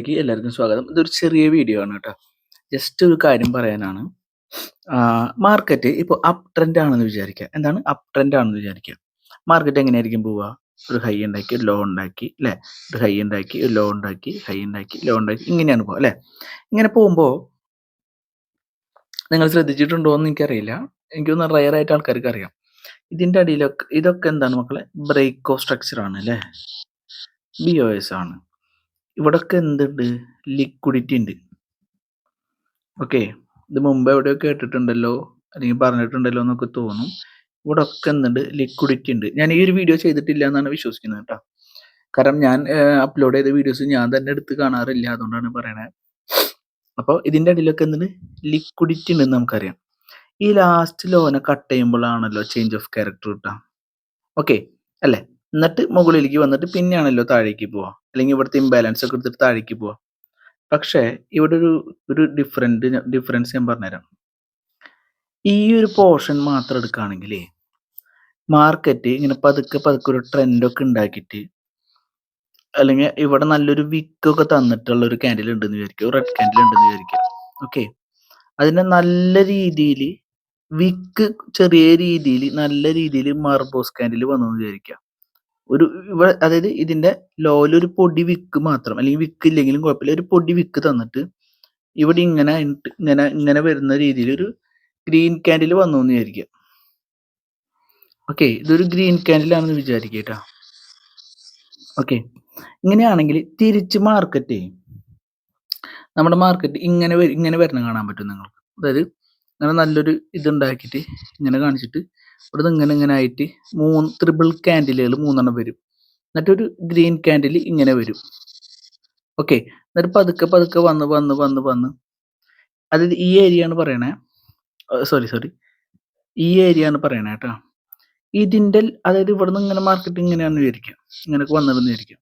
വീഡിയോയിലേക്ക് എല്ലാവർക്കും സ്വാഗതം. ഇതൊരു ചെറിയ വീഡിയോ ആണ് കേട്ടോ. ജസ്റ്റ് ഒരു കാര്യം പറയാനാണ്. മാർക്കറ്റ് ഇപ്പോൾ അപ് ട്രെൻഡ് ആണെന്ന് വിചാരിക്കുക. എന്താണ്? അപ് ട്രെൻഡ് ആണെന്ന് വിചാരിക്കുക. മാർക്കറ്റ് എങ്ങനെയായിരിക്കും പോവുക? ഒരു ഹൈ ഉണ്ടാക്കി ഒരു ലോ ഉണ്ടാക്കി അല്ലേ? ഒരു ഹൈ ഉണ്ടാക്കി ഒരു ലോ ഉണ്ടാക്കി ഹൈ ഉണ്ടാക്കി ലോ ഉണ്ടാക്കി ഇങ്ങനെയാണ് പോവുക അല്ലേ? ഇങ്ങനെ പോകുമ്പോൾ നിങ്ങൾ ശ്രദ്ധിച്ചിട്ടുണ്ടോ എന്ന് എനിക്കറിയില്ല. എനിക്കൊന്ന് റയർ ആയിട്ട് ആൾക്കാർക്ക് അറിയാം. ഇതിന്റെ അടിയിലൊക്കെ ഇതൊക്കെ എന്താണ് മക്കളെ? ബ്രേക്കോ സ്ട്രക്ചർ ആണ് അല്ലേ? ബി ഒ എസ് ആണ്. ഇവിടൊക്കെ എന്തുണ്ട്? ലിക്വിഡിറ്റി ഉണ്ട്. ഓക്കെ ഇത് മുമ്പ് എവിടെയോ കേട്ടിട്ടുണ്ടല്ലോ അല്ലെങ്കിൽ പറഞ്ഞിട്ടുണ്ടല്ലോ എന്നൊക്കെ തോന്നും. ഇവിടെ ഒക്കെ എന്തുണ്ട്? ലിക്വിഡിറ്റി ഉണ്ട്. ഞാൻ ഈ ഒരു വീഡിയോ ചെയ്തിട്ടില്ല എന്നാണ് വിശ്വസിക്കുന്നത് കേട്ടോ കാരണം ഞാൻ അപ്ലോഡ് ചെയ്ത വീഡിയോസ് ഞാൻ തന്നെ എടുത്ത് കാണാറില്ല അതുകൊണ്ടാണ് പറയണത് അപ്പോൾ ഇതിന്റെ അടിയിലൊക്കെ എന്തുണ്ട്? ലിക്വിഡിറ്റി ഉണ്ടെന്ന് നമുക്കറിയാം. ഈ ലാസ്റ്റ് ലോനെ കട്ട് ചെയ്യുമ്പോഴാണല്ലോ ചേഞ്ച് ഓഫ് ക്യാരക്ടർ കിട്ടാം ഓക്കെ അല്ലേ? എന്നിട്ട് മുകളിലേക്ക് വന്നിട്ട് പിന്നെയാണല്ലോ താഴേക്ക് പോവുക അല്ലെങ്കിൽ ഇവിടുത്തെ ഇംബാലൻസ് ഒക്കെ എടുത്തിട്ട് താഴേക്ക് പോവാം. പക്ഷേ ഇവിടെ ഒരു ഒരു ഡിഫറെന്റ് ഡിഫറൻസ് ഞാൻ പറഞ്ഞുതരാം. ഈ ഒരു പോർഷൻ മാത്രം എടുക്കുകയാണെങ്കിൽ മാർക്കറ്റ് ഇങ്ങനെ പതുക്കെ പതുക്കെ ഒരു ട്രെൻഡൊക്കെ ഉണ്ടാക്കിയിട്ട് അല്ലെങ്കിൽ ഇവിടെ നല്ലൊരു വിക്കൊക്കെ തന്നിട്ടുള്ള ഒരു ക്യാൻഡിൽ ഉണ്ടെന്ന് വിചാരിക്കുക. റെഡ് ക്യാൻഡിൽ ഉണ്ടെന്ന് വിചാരിക്കുക. ഓക്കെ അതിനെ നല്ല രീതിയിൽ വിക്ക് ചെറിയ രീതിയിൽ നല്ല രീതിയിൽ മാർബോസ് ക്യാൻഡിൽ വന്നെന്ന് വിചാരിക്കുക. ഒരു ഇവിടെ അതായത് ഇതിന്റെ ലോയിൽ ഒരു പൊടി വിക്ക് മാത്രം അല്ലെങ്കിൽ വിക്ക് ഇല്ലെങ്കിലും കുഴപ്പമില്ല. ഒരു പൊടി വിക്ക് തന്നിട്ട് ഇവിടെ ഇങ്ങനെ ഇങ്ങനെ ഇങ്ങനെ വരുന്ന രീതിയിൽ ഒരു ഗ്രീൻ ക്യാൻഡിൽ വന്നു എന്ന് വിചാരിക്കുക. ഓക്കെ ഇതൊരു ഗ്രീൻ ക്യാൻഡിലാണെന്ന് വിചാരിക്കുക കേട്ടോ. ഓക്കെ ഇങ്ങനെയാണെങ്കിൽ തിരിച്ച് മാർക്കറ്റ് നമ്മുടെ മാർക്കറ്റ് ഇങ്ങനെ ഇങ്ങനെ വരണം കാണാൻ പറ്റും നിങ്ങൾക്ക്. അതായത് ഇങ്ങനെ നല്ലൊരു ഇതുണ്ടാക്കിയിട്ട് ഇങ്ങനെ കാണിച്ചിട്ട് ഇവിടെ ഇങ്ങനെ ഇങ്ങനെ ആയിട്ട് മൂന്ന് ത്രിബിൾ ക്യാൻഡിലുകൾ മൂന്നെണ്ണം വരും. എന്നിട്ട് ഒരു ഗ്രീൻ ക്യാൻഡിൽ ഇങ്ങനെ വരും. ഓക്കെ എന്നിട്ട് പതുക്കെ പതുക്കെ വന്ന് വന്ന് വന്ന് വന്ന് അതായത് ഈ ഏരിയ ആണ് പറയണേ. സോറി സോറി ഈ ഏരിയ ആണ് പറയണേ കേട്ടോ ഇതിന്റെ അതായത് ഇവിടെ നിന്ന് ഇങ്ങനെ മാർക്കറ്റ് ഇങ്ങനെയാണെന്ന് വിചാരിക്കാം ഇങ്ങനെയൊക്കെ വന്നിരുന്ന് വിചാരിക്കാം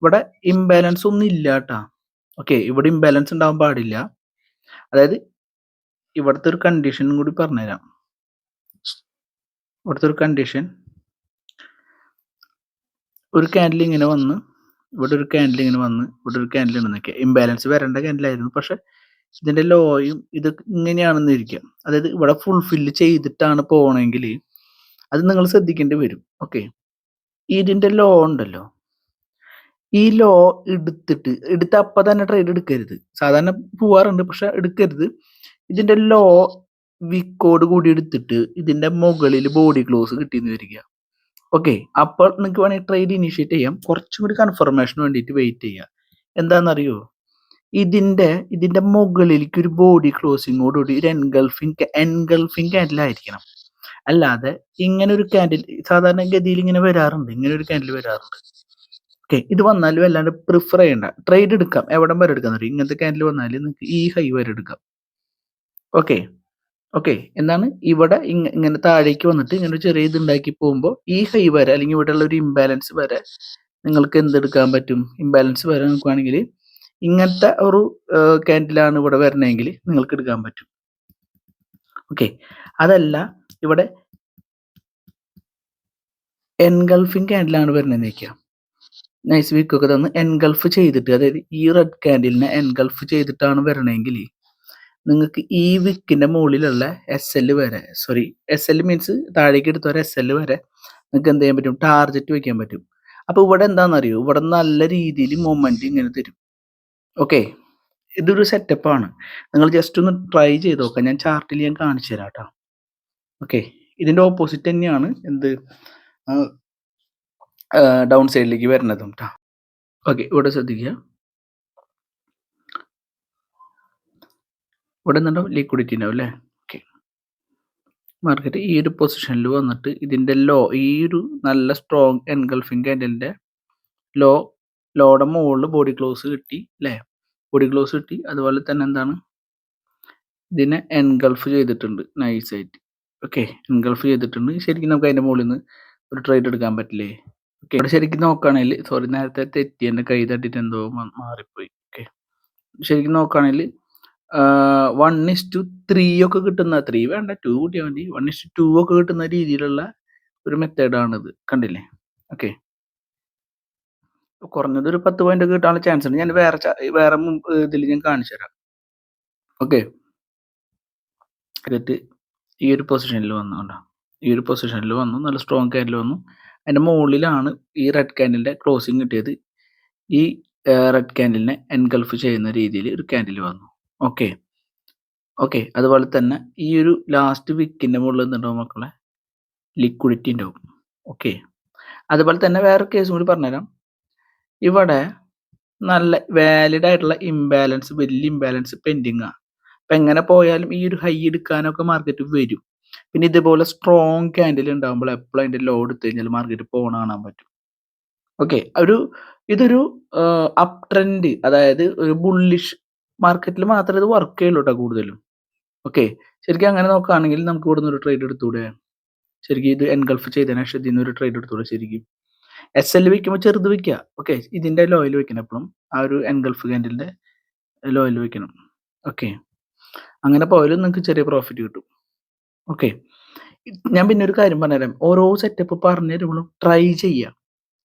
ഇവിടെ ഇംബാലൻസ് ഒന്നും ഇല്ല കേട്ടാ ഓക്കെ ഇവിടെ ഇംബാലൻസ് ഉണ്ടാവാൻ പാടില്ല. അതായത് ഇവിടുത്തെ ഒരു കണ്ടീഷനും കൂടി പറഞ്ഞുതരാം. ഇവിടുത്തെ ഒരു കണ്ടീഷൻ ഒരു ക്യാൻഡിൽ ഇങ്ങനെ വന്ന് ഇവിടെ ഒരു ക്യാൻഡിൽ ഇങ്ങനെ വന്ന് ഇവിടെ ഒരു ക്യാൻഡിൽ ഉണ്ടെന്നൊക്കെ. ഇംബാലൻസ് വരേണ്ട ക്യാൻഡിലായിരുന്നു പക്ഷെ ഇതിന്റെ ലോയും ഇത് ഇങ്ങനെയാണെന്ന് ഇരിക്കാം. അതായത് ഇവിടെ ഫുൾഫില്ല് ചെയ്തിട്ടാണ് പോകണമെങ്കിൽ അത് നിങ്ങൾ ശ്രദ്ധിക്കേണ്ടി വരും. ഓക്കെ ഇതിന്റെ ലോ ഉണ്ടല്ലോ. ഈ ലോ എടുത്തിട്ട് എടുത്ത് അപ്പൊ തന്നെ ട്രേഡ് എടുക്കരുത്. സാധാരണ പോവാറുണ്ട് പക്ഷെ എടുക്കരുത്. ഇതിന്റെ ലോ വിക്കോട് കൂടി എടുത്തിട്ട് ഇതിന്റെ മുകളിൽ ബോഡി ക്ലോസ് കിട്ടിയെന്ന് വരിക. ഓക്കെ അപ്പോൾ നിങ്ങൾക്ക് വേണമെങ്കിൽ ട്രേഡ് ഇനിഷ്യേറ്റ് ചെയ്യാം. കുറച്ചും കൂടി കൺഫർമേഷന് വേണ്ടിയിട്ട് വെയിറ്റ് ചെയ്യുക എന്താണെന്നറിയോ ഇതിന്റെ ഇതിന്റെ മുകളിലേക്ക് ഒരു ബോഡി ക്ലോസിങ്ങോട് കൂടി ഒരു എൻഗൾഫിങ് എൻഗൾഫിങ് ക്യാൻഡിൽ ആയിരിക്കണം. അല്ലാതെ ഇങ്ങനെ ഒരു കാൻഡിൽ സാധാരണ ഗതിയിൽ ഇങ്ങനെ വരാറുണ്ട്. ഇങ്ങനെ ഒരു കാൻഡിൽ വരാറുണ്ട്. ഓക്കെ ഇത് വന്നാലും അല്ലാണ്ട് പ്രിഫർ ചെയ്യണ്ട. ട്രേഡ് എടുക്കാം. എവിടം വരെ എടുക്കാൻ ഇങ്ങനത്തെ ക്യാൻഡിൽ വന്നാൽ നിങ്ങൾക്ക് ഈ ഹൈ വരെ എടുക്കാം. ഓക്കെ ഓക്കെ എന്താണ്? ഇവിടെ ഇങ്ങനെ താഴേക്ക് വന്നിട്ട് ഇങ്ങനെ ഒരു ചെറിയ ഇത് ഉണ്ടാക്കി പോകുമ്പോൾ ഈ ഹൈ വരെ അല്ലെങ്കിൽ ഇവിടെ ഉള്ള ഒരു ഇംബാലൻസ് വരെ നിങ്ങൾക്ക് എന്തെടുക്കാൻ പറ്റും? ഇംബാലൻസ് വരെ നോക്കുകയാണെങ്കിൽ ഇങ്ങനത്തെ ഒരു ക്യാൻഡിലാണ് ഇവിടെ വരണമെങ്കിൽ നിങ്ങൾക്ക് എടുക്കാൻ പറ്റും. ഓക്കെ അതല്ല ഇവിടെ എൻഗൾഫിങ് ക്യാൻഡിലാണ് വരുന്നത് നിൽക്കുക നൈസ് വീക്കൊക്കെ തന്ന് എൻഗൾഫ് ചെയ്തിട്ട് അതായത് ഈ റെഡ് ക്യാൻഡിലിനെ എൻഗൾഫ് ചെയ്തിട്ടാണ് വരണമെങ്കിൽ നിങ്ങൾക്ക് ഈ വിക്കിന്റെ മുകളിലുള്ള എസ് എൽ വരെ സോറി എസ് എൽ മീൻസ് താഴേക്ക് എടുത്ത എസ് എൽ വരെ നിങ്ങൾക്ക് എന്ത് ചെയ്യാൻ പറ്റും? ടാർജറ്റ് വെക്കാൻ പറ്റും. അപ്പോൾ ഇവിടെ എന്താണെന്നറിയോ? ഇവിടെ നല്ല രീതിയിൽ മൊമെന്റ് ഇങ്ങനെ തരും. ഓക്കെ ഇതൊരു സെറ്റപ്പാണ് നിങ്ങൾ ജസ്റ്റ് ഒന്ന് ട്രൈ ചെയ്ത് നോക്കാം. ഞാൻ ചാർട്ടിൽ ഞാൻ കാണിച്ചു തരാം കേട്ടോ ഓക്കെ ഇതിന്റെ ഓപ്പോസിറ്റ് തന്നെയാണ് എന്ത്? ഡൗൺ സൈഡിലേക്ക് വരുന്നതും കേട്ടോ ഓക്കെ ഇവിടെ ശ്രദ്ധിക്കുക. ഇവിടെ നിന്നുണ്ടാവും ലിക്വിഡിറ്റി ഉണ്ടാവും അല്ലേ? ഓക്കെ മാർക്കറ്റ് ഈ ഒരു പൊസിഷനിൽ വന്നിട്ട് ഇതിന്റെ ലോ ഈ ഒരു നല്ല സ്ട്രോങ് എൻഗൾഫിംഗ് ക്യാൻഡലിന്റെ ലോ ലോയുടെ മുകളിൽ ബോഡി ക്ലോസ് കിട്ടി അല്ലേ? ബോഡി ക്ലോസ് കിട്ടി. അതുപോലെ തന്നെ എന്താണ്? ഇതിനെ എൻഗൾഫ് ചെയ്തിട്ടുണ്ട് നൈസായിട്ട് ഓക്കെ എൻഗൾഫ് ചെയ്തിട്ടുണ്ട്. ശരിക്കും നമുക്ക് അതിന്റെ മുകളിൽ നിന്ന് ഒരു ട്രേഡ് എടുക്കാൻ പറ്റില്ലേ? ഓക്കെ ഇവിടെ ശരിക്കും നോക്കുകയാണെങ്കിൽ സോറി നേരത്തെ തെറ്റി എന്റെ കൈ തട്ടിട്ട് എന്തോ മാറിപ്പോയി. ഓക്കെ ശരിക്കും നോക്കുകയാണെങ്കിൽ വൺ ഇസ് ടു ത്രീ ഒക്കെ കിട്ടുന്ന ത്രീ വേണ്ട ടു കൂട്ടിയാൽ മതി. വൺ ഇസ് ടു ഒക്കെ കിട്ടുന്ന രീതിയിലുള്ള ഒരു മെത്തേഡാണിത് കണ്ടില്ലേ? ഓക്കെ കുറഞ്ഞത് ഒരു പത്ത് പോയിന്റ് ഒക്കെ കിട്ടാനുള്ള ചാൻസ് ഉണ്ട്. ഞാൻ വേറെ വേറെ ഇതിൽ ഞാൻ കാണിച്ചു തരാം. ഓക്കെ ഇതിട്ട് ഈ ഒരു പൊസിഷനിൽ വന്നു കണ്ടോ? ഈ ഒരു പൊസിഷനിൽ വന്നു നല്ല സ്ട്രോങ് ക്യാൻഡിൽ വന്നു. അതിന്റെ മുകളിലാണ് ഈ റെഡ് ക്യാൻഡിലിന്റെ ക്ലോസിങ് കിട്ടിയത്. ഈ റെഡ് ക്യാൻഡിലിനെ എൻഗൾഫ് ചെയ്യുന്ന രീതിയിൽ ഒരു ക്യാൻഡിൽ വന്നു. ഓക്കെ ഓക്കെ അതുപോലെ തന്നെ ഈ ഒരു ലാസ്റ്റ് വിക്കിന്റെ മുകളിൽ എന്തുണ്ടാവും മക്കളെ. ലിക്വിഡിറ്റി ഉണ്ടാവും. ഓക്കെ അതുപോലെ തന്നെ വേറെ കേസും കൂടി പറഞ്ഞുതരാം. ഇവിടെ നല്ല വാലിഡ് ആയിട്ടുള്ള ഇംബാലൻസ് വലിയ ഇംബാലൻസ് പെൻഡിങ് ആ. അപ്പൊ എങ്ങനെ പോയാലും ഈ ഒരു ഹൈ എടുക്കാനൊക്കെ മാർക്കറ്റ് വരും. പിന്നെ ഇതുപോലെ സ്ട്രോങ് ക്യാൻഡിൽ ഉണ്ടാകുമ്പോൾ എപ്പോഴും അതിന്റെ ലോ എടുത്തു കഴിഞ്ഞാൽ മാർക്കറ്റ് പോണ കാണാൻ പറ്റും. ഓക്കെ ഒരു ഇതൊരു അപ് ട്രെൻഡ് അതായത് ഒരു ബുള്ളിഷ് മാർക്കറ്റിൽ മാത്രമേ ഇത് വർക്ക് ചെയ്യുള്ളൂ കേട്ടോ കൂടുതലും. ഓക്കെ ശരിക്കും അങ്ങനെ നോക്കുകയാണെങ്കിൽ നമുക്ക് ഇവിടെ നിന്ന് ഒരു ട്രേഡ് എടുത്തൂടെ? ശരിക്കും ഇത് എൻഗൾഫ് ചെയ്തതിന് ശേഷം ഇതിൽ നിന്ന് ഒരു ട്രേഡ് എടുത്തൂടെ ശരിക്കും? എസ് എൽ വയ്ക്കുമ്പോൾ ചെറുത് വയ്ക്കുക ഓക്കെ ഇതിന്റെ ലോയിൽ വയ്ക്കണം എപ്പോഴും ആ ഒരു എൻഗൾഫ് ക്യാൻഡിലിന്റെ ലോയിൽ വയ്ക്കണം ഓക്കെ അങ്ങനെ പോയാലും നിങ്ങൾക്ക് ചെറിയ പ്രോഫിറ്റ് കിട്ടും. ഓക്കെ ഞാൻ പിന്നെ ഒരു കാര്യം പറഞ്ഞുതരാം. ഓരോ സെറ്റപ്പ് പറഞ്ഞു തരുമ്പോഴും ട്രൈ ചെയ്യുക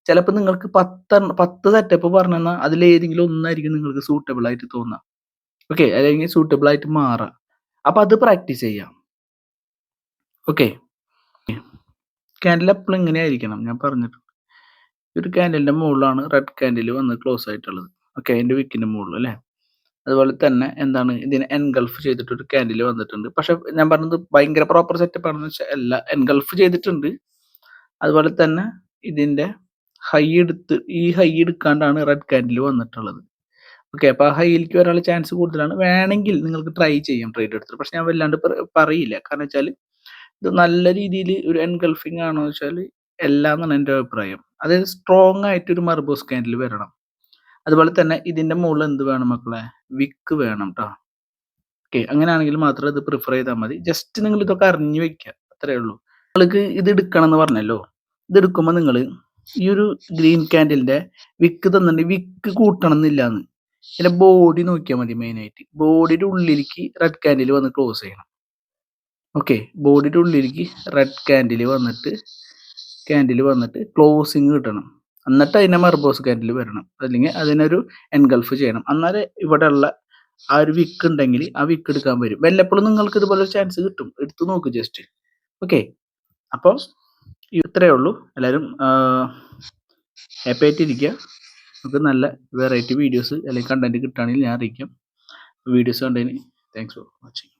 ചിലപ്പോൾ നിങ്ങൾക്ക് പത്ത് പത്ത് സെറ്റപ്പ് പറഞ്ഞു തന്നാൽ അതിലേതെങ്കിലും ഒന്നായിരിക്കും നിങ്ങൾക്ക് സൂട്ടബിൾ ആയിട്ട് തോന്നുക ഓക്കെ അല്ലെങ്കിൽ സൂട്ടബിൾ ആയിട്ട് മാറാം. അപ്പൊ അത് പ്രാക്ടീസ് ചെയ്യാം. ഓക്കെ ക്യാൻഡിൽ എപ്പോഴും ഇങ്ങനെ ആയിരിക്കണം ഞാൻ പറഞ്ഞിട്ടുണ്ട്. ഒരു ക്യാൻഡലിന്റെ മുകളിലാണ് റെഡ് ക്യാൻഡിൽ വന്ന് ക്ലോസ് ആയിട്ടുള്ളത്. ഓക്കെ അതിന്റെ വിക്കിന്റെ മുകളിൽ അല്ലേ? അതുപോലെ തന്നെ എന്താണ് ഇതിനെ എൻഗൾഫ് ചെയ്തിട്ട് ഒരു ക്യാൻഡിൽ വന്നിട്ടുണ്ട്. പക്ഷെ ഞാൻ പറഞ്ഞത് ഭയങ്കര പ്രോപ്പർ സെറ്റപ്പ് ആണെന്ന് വെച്ചാൽ അല്ല എൻഗൾഫ് ചെയ്തിട്ടുണ്ട്. അതുപോലെ തന്നെ ഇതിന്റെ ഹൈ എടുത്ത് ഈ ഹൈ എടുക്കാണ്ടാണ് റെഡ് ക്യാൻഡിൽ വന്നിട്ടുള്ളത്. ഓക്കെ അപ്പൊ ഹൈയിലേക്ക് വരാനുള്ള ചാൻസ് കൂടുതലാണ്. വേണമെങ്കിൽ നിങ്ങൾക്ക് ട്രൈ ചെയ്യാം ട്രേഡ് എടുത്തിട്ട്. പക്ഷെ ഞാൻ വല്ലാണ്ട് പറ- പറയില്ല. കാരണം വെച്ചാൽ ഇത് നല്ല രീതിയിൽ ഒരു എൻഗൾഫിംഗ് ആണോ വെച്ചാൽ എല്ലാം എന്നാണ് എന്റെ അഭിപ്രായം. അതായത് സ്ട്രോങ് ആയിട്ട് ഒരു മർബോസ് കാൻഡിൽ വരണം. അതുപോലെ തന്നെ ഇതിന്റെ മുകളിൽ എന്ത് വേണം മക്കളെ? വിക്ക് വേണം കേട്ടോ ഓക്കെ അങ്ങനെയാണെങ്കിൽ മാത്രം ഇത് പ്രിഫർ ചെയ്താൽ മതി. ജസ്റ്റ് നിങ്ങൾ ഇതൊക്കെ അറിഞ്ഞു വെക്കുക അത്രേ ഉള്ളൂ. നിങ്ങൾക്ക് ഇത് എടുക്കണം എന്ന് പറഞ്ഞല്ലോ? ഇത് എടുക്കുമ്പോൾ നിങ്ങൾ ഈ ഒരു ഗ്രീൻ കാൻഡിലിന്റെ വിക്ക് തന്നിട്ടുണ്ടെങ്കിൽ വിക്ക് കൂട്ടണം എന്നില്ലാന്ന്. ഇതിന്റെ ബോഡി നോക്കിയാൽ മതി മെയിൻ ആയിട്ട്. ബോഡിയുടെ ഉള്ളിലേക്ക് റെഡ് ക്യാൻഡിൽ വന്ന് ക്ലോസ് ചെയ്യണം. ഓക്കെ ബോഡിയുടെ ഉള്ളിലേക്ക് റെഡ് ക്യാൻഡിൽ വന്നിട്ട് ക്യാൻഡിൽ വന്നിട്ട് ക്ലോസിങ് കിട്ടണം. എന്നിട്ട് അതിനെ മർബോസ് ക്യാൻഡിൽ വരണം. അല്ലെങ്കിൽ അതിനൊരു എൻഗൾഫ് ചെയ്യണം. എന്നാലേ ഉള്ള ആ ഒരു വിക്ക് ഉണ്ടെങ്കിൽ ആ വിക്ക് എടുക്കാൻ വരും. വല്ലപ്പോഴും നിങ്ങൾക്ക് ഇതുപോലെ ചാൻസ് കിട്ടും. എടുത്തു നോക്ക് ജസ്റ്റ് ഓക്കെ അപ്പോൾ ഇത്രയേ ഉള്ളൂ. എല്ലാവരും ഹാപ്പി ആയിട്ടിരിക്കുക. നമുക്ക് നല്ല വെറൈറ്റി വീഡിയോസ് അല്ലെങ്കിൽ കണ്ടന്റ് കിട്ടുകയാണെങ്കിൽ ഞാൻ അറിയിക്കാം. വീഡിയോസ് കണ്ടതിന് താങ്ക്സ് ഫോർ വാച്ചിങ്